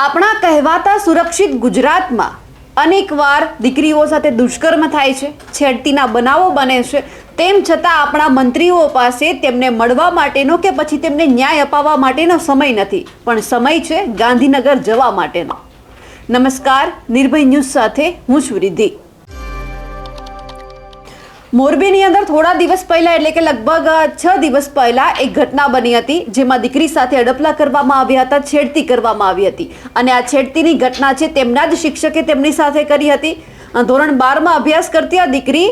આપણા કહેવાતા સુરક્ષિત ગુજરાતમાં અનેકવાર દીકરીઓ સાથે દુષ્કર્મ થાય છે, છેડતીના બનાવો બને છે, તેમ છતાં આપણા મંત્રીઓ પાસે તેમને મળવા માટેનો કે પછી તેમને ન્યાય અપાવવા માટેનો સમય નથી, પણ સમય છે ગાંધીનગર જવા માટેનો. નમસ્કાર, નિર્ભય ન્યૂઝ સાથે હું છું રિદ્ધિ. મોરબીની અંદર થોડા દિવસ પહેલા એટલે કે લગભગ છ દિવસ પહેલા એક ઘટના બની હતી, જેમાં દીકરી સાથે અડપલા કરવામાં આવ્યા હતા, છેડતી કરવામાં આવી હતી. અને આ છેડતીની ઘટના છે તેમના જ શિક્ષકે તેમની સાથે કરી હતી. ધોરણ બારમાં અભ્યાસ કરતી આ દીકરી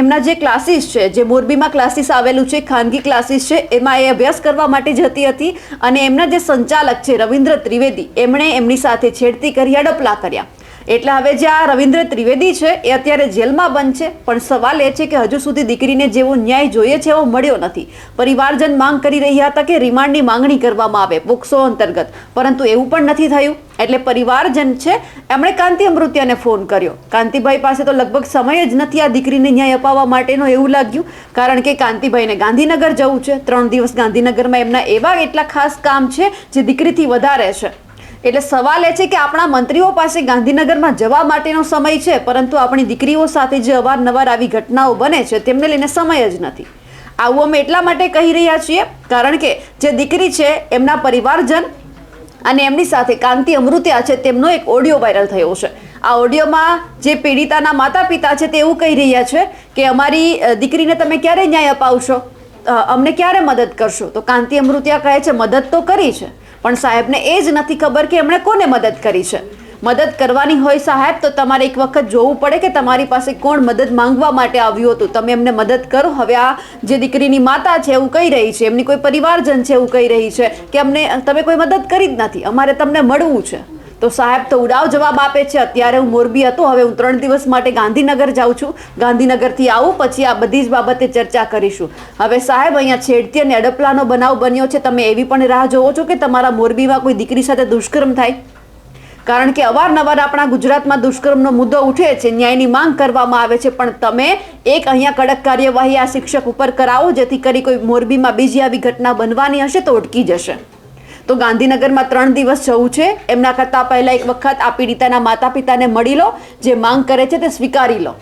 એમના જે ક્લાસીસ છે, જે મોરબીમાં ક્લાસીસ આવેલું છે, ખાનગી ક્લાસીસ છે, એમાં એ અભ્યાસ કરવા માટે જતી હતી. અને એમના જે સંચાલક છે રવિન્દ્ર ત્રિવેદી, એમણે એમની સાથે છેડતી કરી, અડપલા કર્યા. એટલે હવે જે આ રવિન્દ્ર ત્રિવેદી છે, એ અત્યારે જેલમાં બંધ છે પણ સવાલ એ છે કે હજુ સુધી દીકરીને જેવો ન્યાય જોઈએ છે એવો મળ્યો નથી. પરિવારજન માંગ કરી રહ્યા હતા કે રિમાન્ડની માંગણી કરવામાં આવે પોક્સો અંતર્ગત. પરંતુ એવું પણ નથી થયું. એટલે પરિવારજન છે, એમણે કાંતિ અમૃત્યાને ફોન કર્યો. કાંતિભાઈ પાસે તો લગભગ સમય જ નથી આ દીકરીને ન્યાય અપાવવા માટેનો એવું લાગ્યું. કારણ કે કાંતિભાઈને ગાંધીનગર જવું છે. ત્રણ દિવસ ગાંધીનગરમાં એમના એવા એટલા ખાસ કામ છે, જે દીકરીથી વધારે છે. એટલે સવાલ એ છે કે આપણા મંત્રીઓ પાસે ગાંધીનગરમાં જવા માટેનો સમય છે, પરંતુ આપણી દીકરીઓ સાથે જે અવારનવાર આવી ઘટનાઓ બને છે, તેમને લઈને સમય જ નથી. આવું અમે એટલા માટે કહી રહ્યા છીએ, કારણ કે જે દીકરી છે, એમના પરિવારજન અને એમની સાથે કાંતિ અમૃત્યા છે, તેમનો એક ઓડિયો વાયરલ થયો છે. આ ઓડિયોમાં જે પીડિતાના માતા પિતા છે, તે એવું કહી રહ્યા છે કે અમારી દીકરીને તમે ક્યારે ન્યાય અપાવશો? અમને ક્યારે મદદ કરશો? તો કાંતિ અમૃત્યા કહે છે, મદદ તો કરી છે પણ સાહેબને એ જ નથી ખબર કે એમણે કોને મદદ કરી છે. મદદ કરવાની હોય સાહેબ, તો તમારે એક વખત જોવું પડે કે તમારી પાસે કોણ મદદ માંગવા માટે આવ્યું હતું. તમે એમને મદદ કરો. હવે આ જે દીકરીની માતા છે, એવું કહી રહી છે, એમની કોઈ પરિવારજન છે, એવું કહી રહી છે કે અમને, તમે કોઈ મદદ કરી જ નથી. અમારે તમને મળવું છે. તો સાહેબ તો ઉડાવ જવાબ આપે છે. અત્યારે હું મોરબી હતો. હવે હું ત્રણ દિવસ માટે ગાંધીનગર જાઉં છું. ગાંધીનગરથી આવું, પછી આ બધી જ બાબતે ચર્ચા કરીશું. હવે સાહેબ, અહીંયા છેડતી અને અડપલાનો બનાવ બન્યો છે. તમે એવી પણ રાહ જોવો છો કે તમારા મોરબીમાં કોઈ દીકરી સાથે દુષ્કર્મ થાય? કારણ કે અવારનવાર આપણા ગુજરાતમાં દુષ્કર્મનો મુદ્દો ઉઠે છે. ન્યાયની માંગ કરવામાં આવે છે. પણ તમે એક અહીંયા કડક કાર્યવાહી આ શિક્ષક ઉપર કરાવો, જેથી કરી કોઈ મોરબીમાં બીજી આવી ઘટના બનવાની હશે તો અટકી જશે. તો ગાંધીનગરમાં ત્રણ દિવસ જવું છે. એમના કરતાં પહેલાં એક વખત આ પીડિતાના માતા પિતાને મળી લો. જે માંગ કરે છે તે સ્વીકારી લો.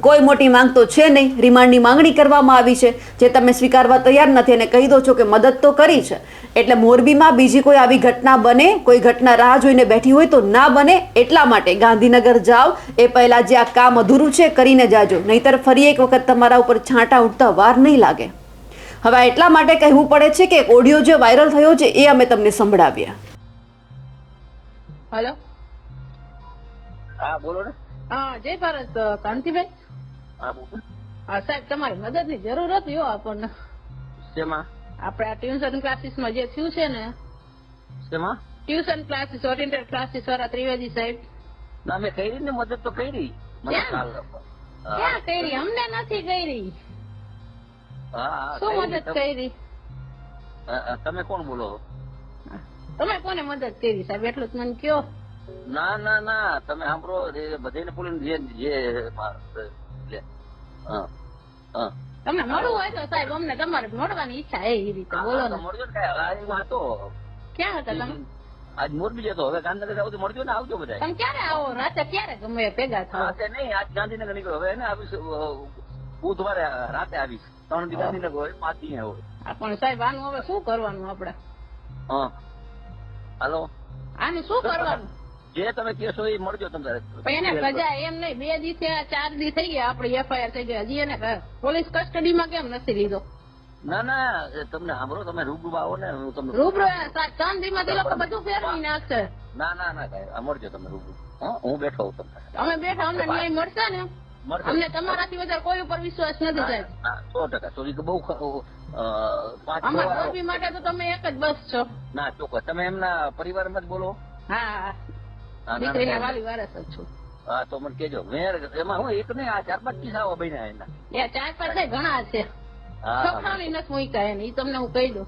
કોઈ મોટી માંગ તો છે નહીં. રિમાન્ડની માંગણી કરવામાં આવી છે. જે તમે સ્વીકારવા તૈયાર નથી અને કહી દો છો કે મદદ તો કરી છે. એટલે મોરબીમાં બીજી કોઈ આવી ઘટના બને, કોઈ ઘટના રાહ જોઈને બેઠી હોય તો ના બને. એટલા માટે ગાંધીનગર જાઓ. એ પહેલાં જે આ કામ અધૂરું છે, કરીને જાજો. નહીતર ફરી એક વખત તમારા ઉપર છાંટા ઉઠતા વાર નહીં લાગે. હવે એટલા માટે કહેવું પડે છે કે ઓડિયો જે વાયરલ થયો છે એ અમે તમને સંભળાવ્યા હેલો? હા બોલો ને. હા જય ભારત કાંતિભાઈ હા સાહેબ તમારી મદદની જરૂર હતી હો આપણને. શેમાં? આપણે આ ટ્યુશન ક્લાસીસમાં જે થયું છે ને શેમાં? ટ્યુશન ક્લાસીસ ઓરિએન્ટેડ ક્લાસીસ વાળા ત્રિવેદી સાહેબ. ના મેં કરી ને મદદ તો કરી? મને ક્યાં? કરી? અમને નથી કરી. શું મદદ કરી? તમે કોણ બોલો? તમે કોને મદદ કરી સાહેબ? એટલું જ મને કયો. ના ના ના તમે સાંભળો બધાને બોલીને જે જે તમને મળવું હોય તો સાહેબ અમને તમારે મળવાની ઈચ્છા એ રીતે બોલો ને. મળજો ને કઈ હતો ક્યાં હતા તમે? આજ મોરબી જતો હવે ગાંધીનગર આવું મળજો ને આવજો બધા તમે ક્યારે આવો? રાતે ક્યારે ગમે ભેગા થાવ નહીં આજ ગાંધીનગર નીકળ્યો હવે ને આવીશ બુધવારે રાતે આવીશ. ત્રણ દિવસની હોય પાંચ દી હોય. પણ સાહેબ આનું હવે શું કરવાનું આપડે હાલો. આનું શું કરવાનું? જે તમે કહેશો એ મળજો તમારે. એને સજા એમ નહીં બે દી થયા ચાર દી થઈ ગયા આપડી એફઆઈઆર થઈ ગઈ હજી એને પોલીસ કસ્ટડીમાં કેમ નથી લીધો? ના ના તમને સાંભળો તમે રૂબરૂ આવો ને હું તમને રૂબરૂ ત્રણ દી માં લોકો બધું ફેરવી નાખશે. ના ના ના કાંઈ મળજો તમે રૂબરૂ. હા હું બેઠો હું તમને. અમે બેઠા અમને ન્યાય મળશે ને? અમને તમારાથી વધારે કોઈ ઉપર વિશ્વાસ નથી સાહેબ. સો ટકા. સો એ બહુ ખ- અ, પાંચ છ અમારા મોરબી માટે તો તમે એક જ બસ છો. ના ચોક્કસ. તમે એમના પરિવારમાં જ બોલો. હા હા, દીકરીના વાલી વારસ જ છું. હા તો મને કેજો મેં એમાં હું એક નહીં આ ચાર પાંચ કિસ્સા આવા બન્યા એના. એ ચાર પાંચ ઘણા છે. છોકરાની નથી મૂક્યા એને તમને હું કહી દઉં.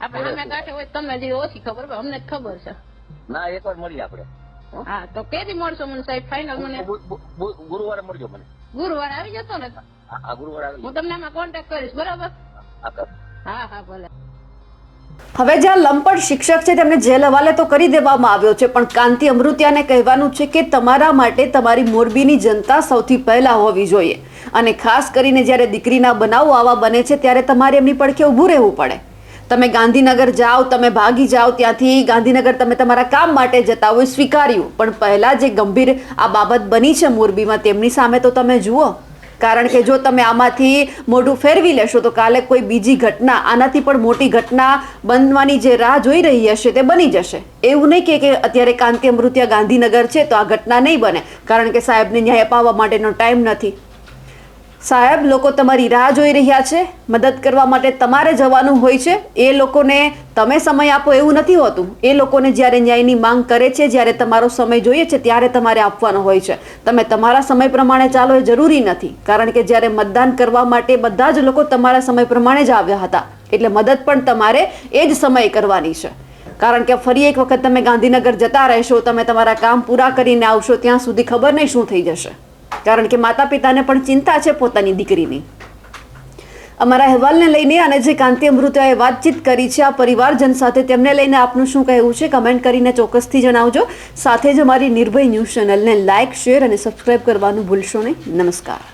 આપણે સામે કાંઠે હોય તમને જે ઓછી ખબર અમને ખબર છે. ના એક વાર મળીએ આપણે. હા તો કેદી મળશો મને સાહેબ? ફાઇનલ મને? ગુરુવારે મળજો મને. ગુરુવારે આવી જતો ને? આ ગુરુવારે હું તમને આમાં કોન્ટેક્ટ કરીશ બરાબર? હા હા ભલે. હવે જ્યાં લંપટ શિક્ષક છે તેમને જેલ હવાલે તો કરી દેવામાં આવ્યો છે પણ કાંતિ અમૃત્યાને કહેવાનું છે કે તમારા માટે તમારી મોરબીની જનતા સૌથી પહેલા હોવી જોઈએ. અને ખાસ કરીને જ્યારે દીકરીના બનાવો આવા બને છે ત્યારે તમારે એમની પડખે ઊભું રહેવું પડે. તમે ગાંધીનગર જાઓ, તમે ભાગી જાઓ, ત્યાંથી ગાંધીનગર તમે તમારા કામ માટે જતા હોય, સ્વીકાર્યું. પણ પહેલા જે ગંભીર આ બાબત બની છે મોરબીમાં, તેમની સામે તો તમે જુઓ. કારણ કે જો તમે આમાંથી મોઢું ફેરવી લેશો, તો કાલે કોઈ બીજી ઘટના, આનાથી પણ મોટી ઘટના બનવાની જે રાહ જોઈ રહી હશે, તે બની જશે. એવું નહીં કે અત્યારે કાંતિ અમૃત્યા ગાંધીનગર છે, તો આ ઘટના નહીં બને. કારણ કે સાહેબને ન્યાય અપાવવા માટેનો ટાઈમ નથી. સાહેબ, લોકો તમારી રાહ જોઈ રહ્યા છે. મદદ કરવા માટે તમારે જવાનું હોય છે. એ લોકોને તમે સમય આપો એવું નથી હોતું. એ લોકોને જ્યારે ન્યાયની માંગ કરે છે, જ્યારે તમારો સમય જોઈએ છે, ત્યારે તમારે આપવાનો હોય છે. તમે તમારા સમય પ્રમાણે ચાલો એ જરૂરી નથી. કારણ કે જ્યારે મતદાન કરવા માટે બધા જ લોકો તમારા સમય પ્રમાણે જ આવ્યા હતા. એટલે મદદ પણ તમારે એ જ સમય કરવાની છે. કારણ કે ફરી એક વખત તમે ગાંધીનગર જતા રહેશો, તમે તમારા કામ પૂરા કરીને આવશો, ત્યાં સુધી ખબર નહીં શું થઈ જશે. કારણ કે માતા પિતાને પણ ચિંતા છે પોતાની દીકરીની. અમારા અહેવાલને લઈને અને જે કાંતિ અમૃતાએ વાતચીત કરી છે, આ પરિવારજન સાથે તેમને લઈને આપનું શું કહેવું છે, કમેન્ટ કરીને ચોક્કસથી જણાવજો. સાથે જ અમારી નિર્ભય ન્યૂઝ ચેનલને લાઇક શેર અને સબસ્ક્રાઇબ કરવાનું ભૂલશો નહીં. નમસ્કાર.